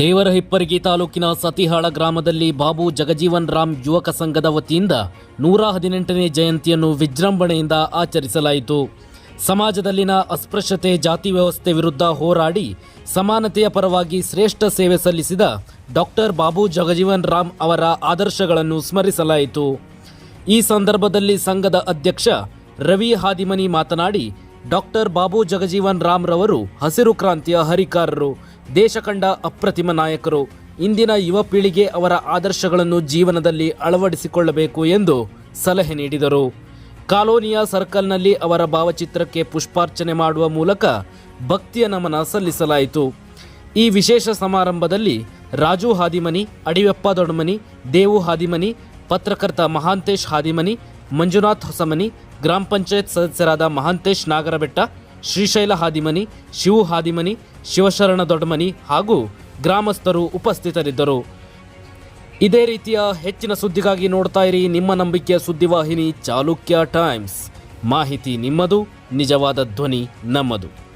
ದೇವರಹಿಪ್ಪರಗಿ ತಾಲೂಕಿನ ಸತಿಹಾಳ ಗ್ರಾಮದಲ್ಲಿ ಬಾಬು ಜಗಜೀವನ್ ರಾಮ್ ಯುವಕ ಸಂಘದ ವತಿಯಿಂದ ನೂರ ಹದಿನೆಂಟನೇ ಜಯಂತಿಯನ್ನು ವಿಜೃಂಭಣೆಯಿಂದ ಆಚರಿಸಲಾಯಿತು. ಸಮಾಜದಲ್ಲಿನ ಅಸ್ಪೃಶ್ಯತೆ, ಜಾತಿ ವ್ಯವಸ್ಥೆ ವಿರುದ್ಧ ಹೋರಾಡಿ ಸಮಾನತೆಯ ಪರವಾಗಿ ಶ್ರೇಷ್ಠ ಸೇವೆ ಸಲ್ಲಿಸಿದ ಡಾಕ್ಟರ್ ಬಾಬು ಜಗಜೀವನ್ ರಾಮ್ ಅವರ ಆದರ್ಶಗಳನ್ನು ಸ್ಮರಿಸಲಾಯಿತು. ಈ ಸಂದರ್ಭದಲ್ಲಿ ಸಂಘದ ಅಧ್ಯಕ್ಷ ರವಿ ಹಾದಿಮನಿ ಮಾತನಾಡಿ ಡಾಕ್ಟರ್ ಬಾಬು ಜಗಜೀವನ್ ರಾಮ್ ರವರು ಹಸಿರು ಕ್ರಾಂತಿಯ ಹರಿಕಾರರು ದೇಶ ಕಂಡ ಅಪ್ರತಿಮ ನಾಯಕರು. ಇಂದಿನ ಯುವ ಪೀಳಿಗೆ ಅವರ ಆದರ್ಶಗಳನ್ನು ಜೀವನದಲ್ಲಿ ಅಳವಡಿಸಿಕೊಳ್ಳಬೇಕು ಎಂದು ಸಲಹೆ ನೀಡಿದರು. ಕಾಲೋನಿಯ ಸರ್ಕಲ್ನಲ್ಲಿ ಅವರ ಭಾವಚಿತ್ರಕ್ಕೆ ಪುಷ್ಪಾರ್ಚನೆ ಮಾಡುವ ಮೂಲಕ ಭಕ್ತಿಯ ನಮನ ಸಲ್ಲಿಸಲಾಯಿತು. ಈ ವಿಶೇಷ ಸಮಾರಂಭದಲ್ಲಿ ರಾಜು ಹಾದಿಮನಿ ಅಡಿವೆಪ್ಪ ದೊಡ್ಮನಿ ದೇವು ಹಾದಿಮನಿ, ಪತ್ರಕರ್ತ ಮಹಾಂತೇಶ್ ಹಾದಿಮನಿ ಮಂಜುನಾಥ್ ಹೊಸಮನಿ, ಗ್ರಾಮ ಪಂಚಾಯತ್ ಸದಸ್ಯರಾದ ಮಹಾಂತೇಶ್ ನಾಗರಬೆಟ್ಟ, ಶ್ರೀಶೈಲ ಹಾದಿಮನಿ, ಶಿವು ಹಾದಿಮನಿ, ಶಿವಶರಣ ದೊಡ್ಡಮನಿ ಹಾಗೂ ಗ್ರಾಮಸ್ಥರು ಉಪಸ್ಥಿತರಿದ್ದರು. ಇದೇ ರೀತಿಯ ಹೆಚ್ಚಿನ ಸುದ್ದಿಗಾಗಿ ನೋಡ್ತಾ ಇರಿ ನಿಮ್ಮ ನಂಬಿಕೆಯ ಸುದ್ದಿವಾಹಿನಿ ಚಾಲುಕ್ಯ ಟೈಮ್ಸ್. ಮಾಹಿತಿ ನಿಮ್ಮದು, ನಿಜವಾದ ಧ್ವನಿ ನಮ್ಮದು.